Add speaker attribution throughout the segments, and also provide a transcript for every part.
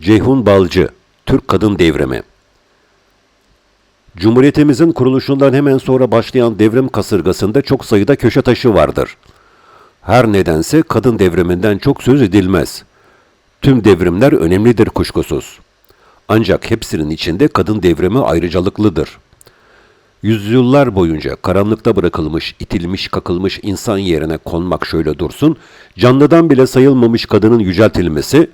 Speaker 1: Ceyhun Balcı, Türk Kadın Devrimi. Cumhuriyetimizin kuruluşundan hemen sonra başlayan devrim kasırgasında çok sayıda köşe taşı vardır. Her nedense kadın devriminden çok söz edilmez. Tüm devrimler önemlidir kuşkusuz. Ancak hepsinin içinde kadın devrimi ayrıcalıklıdır. Yüzyıllar boyunca karanlıkta bırakılmış, itilmiş, kakılmış insan yerine konmak şöyle dursun, canlıdan bile sayılmamış kadının yüceltilmesi,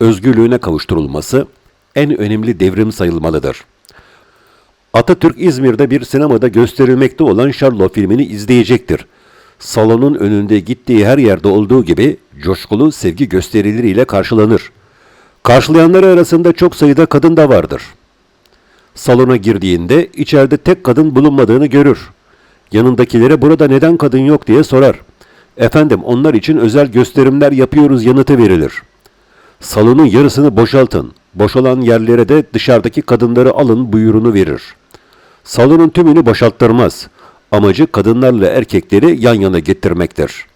Speaker 1: özgürlüğüne kavuşturulması en önemli devrim sayılmalıdır. Atatürk İzmir'de bir sinemada gösterilmekte olan Charlotte filmini izleyecektir. Salonun önünde gittiği her yerde olduğu gibi coşkulu sevgi gösterileriyle karşılanır. Karşılayanlar arasında çok sayıda kadın da vardır. Salona girdiğinde içeride tek kadın bulunmadığını görür. Yanındakilere burada neden kadın yok diye sorar. Efendim onlar için özel gösterimler yapıyoruz yanıtı verilir. Salonun yarısını boşaltın. Boşalan yerlere de dışarıdaki kadınları alın buyurunu verir. Salonun tümünü boşalttırmaz. Amacı kadınlarla erkekleri yan yana getirmektir.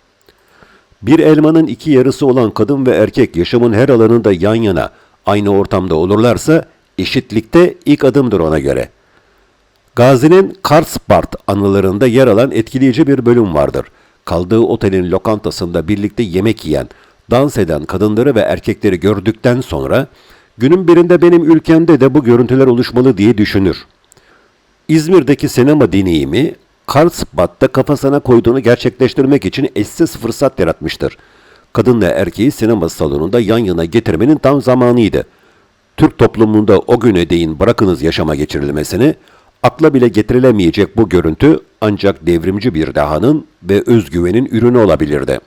Speaker 1: Bir elmanın iki yarısı olan kadın ve erkek yaşamın her alanında yan yana, aynı ortamda olurlarsa eşitlikte ilk adımdır ona göre. Gazi'nin Karlsbad anılarında yer alan etkileyici bir bölüm vardır. Kaldığı otelin lokantasında birlikte yemek yiyen, dans eden kadınları ve erkekleri gördükten sonra günün birinde benim ülkemde de bu görüntüler oluşmalı diye düşünür. İzmir'deki sinema deneyimi Karlsbad'da kafasına koyduğunu gerçekleştirmek için eşsiz fırsat yaratmıştır. Kadınla erkeği sinema salonunda yan yana getirmenin tam zamanıydı. Türk toplumunda o güne değin bırakınız yaşama geçirilmesini, akla bile getirilemeyecek bu görüntü ancak devrimci bir dehanın ve özgüvenin ürünü olabilirdi.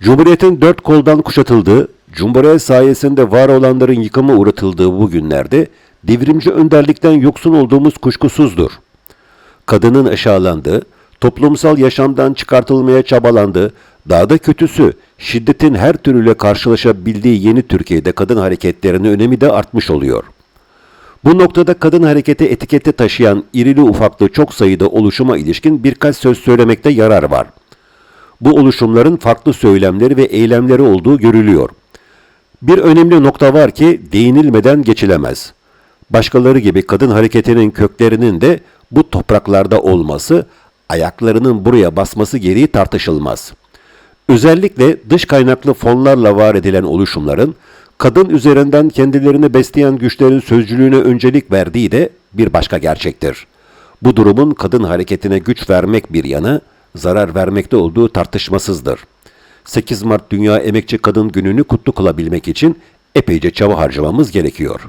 Speaker 1: Cumhuriyetin dört koldan kuşatıldığı, Cumhuriyet sayesinde var olanların yıkıma uğratıldığı bu günlerde devrimci önderlikten yoksun olduğumuz kuşkusuzdur. Kadının aşağılandığı, toplumsal yaşamdan çıkartılmaya çabalandığı, daha da kötüsü şiddetin her türüyle karşılaşabildiği yeni Türkiye'de kadın hareketlerinin önemi de artmış oluyor. Bu noktada kadın hareketi etiketi taşıyan irili ufaklı çok sayıda oluşuma ilişkin birkaç söz söylemekte yarar var. Bu oluşumların farklı söylemleri ve eylemleri olduğu görülüyor. Bir önemli nokta var ki değinilmeden geçilemez. Başkaları gibi kadın hareketinin köklerinin de bu topraklarda olması, ayaklarının buraya basması gereği tartışılmaz. Özellikle dış kaynaklı fonlarla var edilen oluşumların, kadın üzerinden kendilerini besleyen güçlerin sözcülüğüne öncelik verdiği de bir başka gerçektir. Bu durumun kadın hareketine güç vermek bir yana, zarar vermekte olduğu tartışmasızdır. 8 Mart Dünya Emekçi Kadın Günü'nü kutlu kılabilmek için epeyce çaba harcamamız gerekiyor.